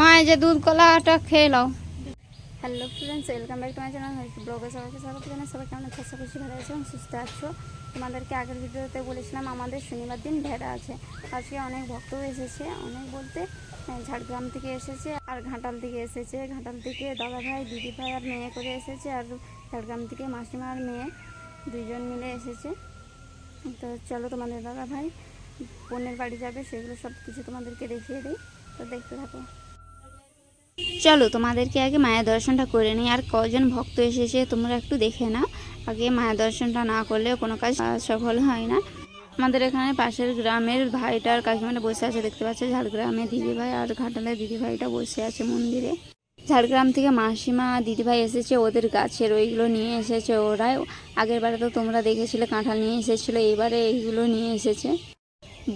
মা এই যে দুধ কলাটা খেয়ে নাও hello friends welcome back to my channel ব্লগে সবাইকে স্বাগত জানাই। সবাই কেমন আছো? আশা ভালো আছো এবং সুস্থ আছো। তোমাদেরকে আগের ভিডিওতে বলেছিলাম আমাদের শনিবার দিন ভেড়া আছে। আজকে অনেক ভক্ত এসেছে, অনেক বলতে ঝাড়গ্রাম থেকে এসেছে আর ঘাটাল থেকে এসেছে। ঘাটাল থেকে দাদা ভাই, দিদি ভাই আর মেয়ে করে এসেছে আর ঝাড়গ্রাম থেকে মাসিমা আর মেয়ে দুইজন মিলে এসেছে। তো চলো তোমাদের দাদা ভাই, বোনের বাড়ি যাবে, সেগুলো সব কিছু তোমাদেরকে দেখিয়ে দিই। তো দেখতে থাকো। চলো, তোমাদেরকে আগে মায়ের দর্শনটা করে নিই। আর কজন ভক্ত এসেছে, তোমরা একটু দেখে নাও। আগে মায়ের দর্শনটা না করলে কোনো কাজ সফল হয় না। আমাদের এখানে পাশের গ্রামের ভাইটা ভাইটার কাকিমাটা বসে আছে, দেখতে পাচ্ছে? ঝাড়গ্রামে দিদিভাই আর ঘাটালে দিদিভাইটা বসে আছে মন্দিরে। ঝাড়গ্রাম থেকে মাসিমা দিদিভাই এসেছে, ওদের গাছের ওইগুলো নিয়ে এসেছে ওরাই আগের বারে তো তোমরা দেখেছিলে, কাঁঠাল নিয়ে এসেছিল, এবারে এইগুলো নিয়ে এসেছে।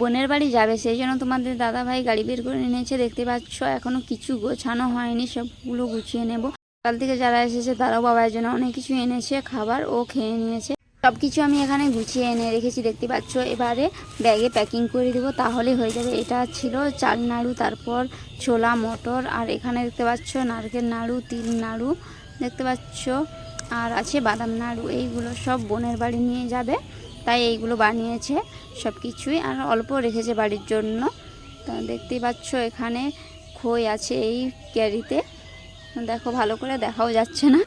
বোনের বাড়ি যাবে, সেই জন্য তোমাদের দাদা ভাই গাড়ি বের করে নিয়েছে দেখতে পাচ্ছ, এখনও কিছু গোছানো হয়নি, সবগুলো গুছিয়ে নেব। কাল থেকে যারা এসেছে, তারাও বাবার জন্য অনেক কিছু এনেছে, খাবার ও খেয়ে নিয়েছে। সব কিছু আমি এখানে গুছিয়ে এনে রেখেছি, দেখতে পাচ্ছ, এবারে ব্যাগে প্যাকিং করে দেবো, তাহলে হয়ে যাবে। এটা ছিল চাল নাড়ু, তারপর ছোলা, মটর, আর এখানে দেখতে পাচ্ছ, নারকেল নাড়ু, তিল নাড়ু, দেখতে পাচ্ছ, আর আছে বাদাম নাড়ু, এইগুলো সব বোনের বাড়ি নিয়ে যাবে। তাই এইগুলো বানিয়েছে সব কিছুই আর অল্প রেখেছে বাড়ির জন্য। তো দেখতেই পাচ্ছ এখানে খই আছে এই ক্যারিতে। দেখো ভালো করে দেখাও যাচ্ছে না।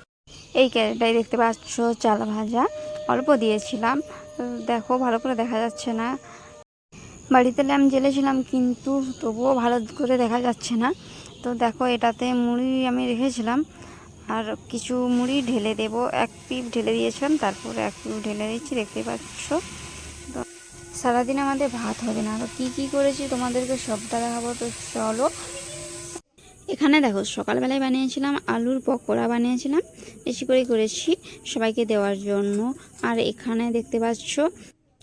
এই ক্যারিটাই দেখতে পাচ্ছ চাল ভাজা। অল্প দিয়েছিলাম। দেখো ভালো করে দেখা যাচ্ছে না। বাড়িতে ল্যাম জ্বেলেছিলাম কিন্তু তবুও ভালো করে দেখা যাচ্ছে না। তো দেখো এটাতে মুড়ি আমি রেখেছিলাম। আর কিছু মুড়ি ঢেলে দেব। এক পিপ ঢেলে দিয়েছিলাম, তারপরে এক পিপ ঢেলে দিচ্ছি, দেখতে পাচ্ছ? তো সারাদিন আমাদের ভাত হবে না। তো কী কী করেছি তোমাদেরকে সবটা দেখাবো, তো চলো। এখানে দেখো, সকালবেলায় বানিয়েছিলাম আলুর পকোড়া বানিয়েছিলাম। বেশি করেই করেছি সবাইকে দেওয়ার জন্য। আর এখানে দেখতে পাচ্ছ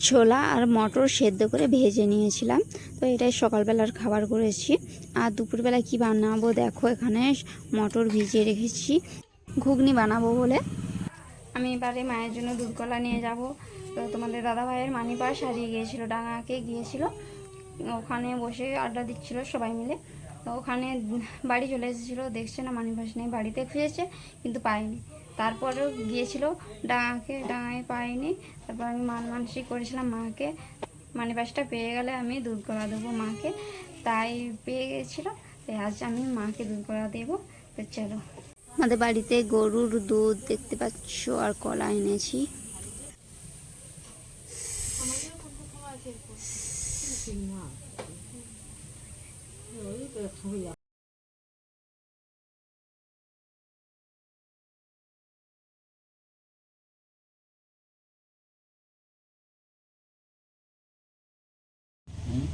ছোলা আর মটর সেদ্ধ করে ভেজে নিয়েছিলাম। তো এটাই সকালবেলার খাবার করেছি। আর দুপুরবেলা কি বানাবো দেখো, এখানে মটর ভিজিয়ে রেখেছি। ঘুগনি বানাবো বলে। আমি এবারে মায়ের জন্য দুধ কলা নিয়ে যাব। তো তোমাদের দাদা ভাইয়ের মানি পাশ হারিয়ে গিয়েছিল, ডাঙাকে গিয়েছিল। ওখানে বসে আড্ডা দিচ্ছিল সবাই মিলে। তো ওখানে বাড়ি চলে এসেছিল। দেখছে না মানি পাশ নেই বাড়িতে খুঁজেছে কিন্তু পায়নি। তারপরেও গিয়েছিল ডাঙাকে ডাঙায় পাইনি। তারপর আমি মান মানসিক করেছিলাম মাকে। মানে পাশটা পেয়ে গেলে আমি দুধ কলা দেবো মাকে। তাই পেয়ে গেছিল তাই আজ আমি মাকে দুধ কলা দেবো। তো চলো। আমাদের বাড়িতে গরুর দুধ দেখতে পাচ্ছ আর কলা এনেছি।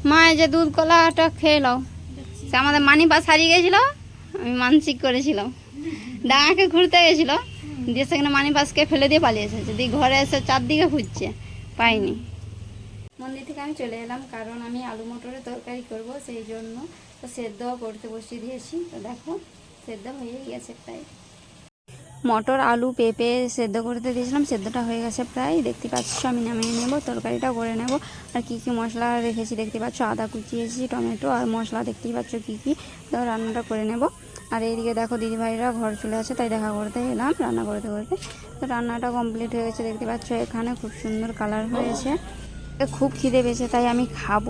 মা যে দুধ কলাটা খেয়ে সে আমাদের মানি পাস হারিয়ে গেছিল, আমি মানসিক করেছিলাম। ডাঙাকে ঘুরতে গেছিল, দিয়ে সেখানে মানি পাসকে ফেলে দিয়ে পালিয়ে এসেছে। দিয়ে ঘরে এসে চারদিকে খুঁজছে পাইনি। মন্দির থেকে আমি চলে এলাম, কারণ আমি আলু মটরের তরকারি করব, সেই জন্য তো সেদ্ধ করতে বসিয়ে দিয়েছি। তো দেখো, সেদ্ধ হয়ে গেছে প্রায়। মটর, আলু, পেঁপে সেদ্ধ করতে দিয়েছিলাম, সেদ্ধটা হয়ে গেছে প্রায়। দেখতে পাচ্ছ, আমি নামিয়ে নেব, তরকারিটা করে নেব। আর কী কী মশলা রেখেছি দেখতে পাচ্ছ, আদা কুচিয়েছি টমেটো আর মশলা। দেখতেই পাচ্ছ কী কী রান্নাটা করে নেব। আর এইদিকে দেখো দিদিভাইরা ঘর চলে আসে, তাই দেখা করতে এলাম, রান্না করতে করতে। তো রান্নাটা কমপ্লিট হয়ে গেছে, দেখতে পাচ্ছ এখানে খুব সুন্দর কালার হয়েছে। খুব খিদে পেয়েছে, তাই আমি খাব।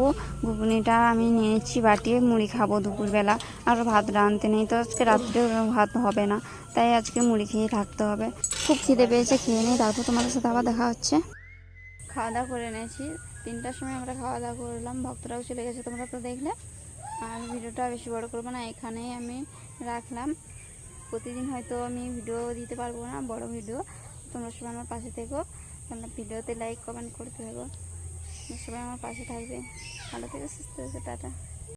ঘুগনিটা আমি নিয়েছি বাটিয়ে, মুড়ি খাব দুপুরবেলা। আর ভাত রাঁধতে নেই তো, আজকে রাত্রে ভাত হবে না, তাই আজকে মুড়ি খেয়ে থাকতে হবে। খুব খিদে পেয়েছে, খেয়ে নিই, তারপর তোমাদের সাথে আবার দেখা হচ্ছে। খাওয়া দাওয়া করে নিয়েছি তিনটার সময় আমরা খাওয়া দাওয়া করলাম, ভক্তরাও চলে গেছে তোমরা তো দেখলে। আর ভিডিওটা বেশি বড় করব না, এখানেই আমি রাখলাম। প্রতিদিন হয়তো আমি ভিডিও দিতে পারব না, বড় ভিডিও। তোমরা সবাই আমার পাশে থেকো, তোমরা ভিডিওতে লাইক কমেন্ট করতে থাকো। সবাই আমার পাশে থাকবে। ভালো থেকে সুস্থ হয়েছে টাটা।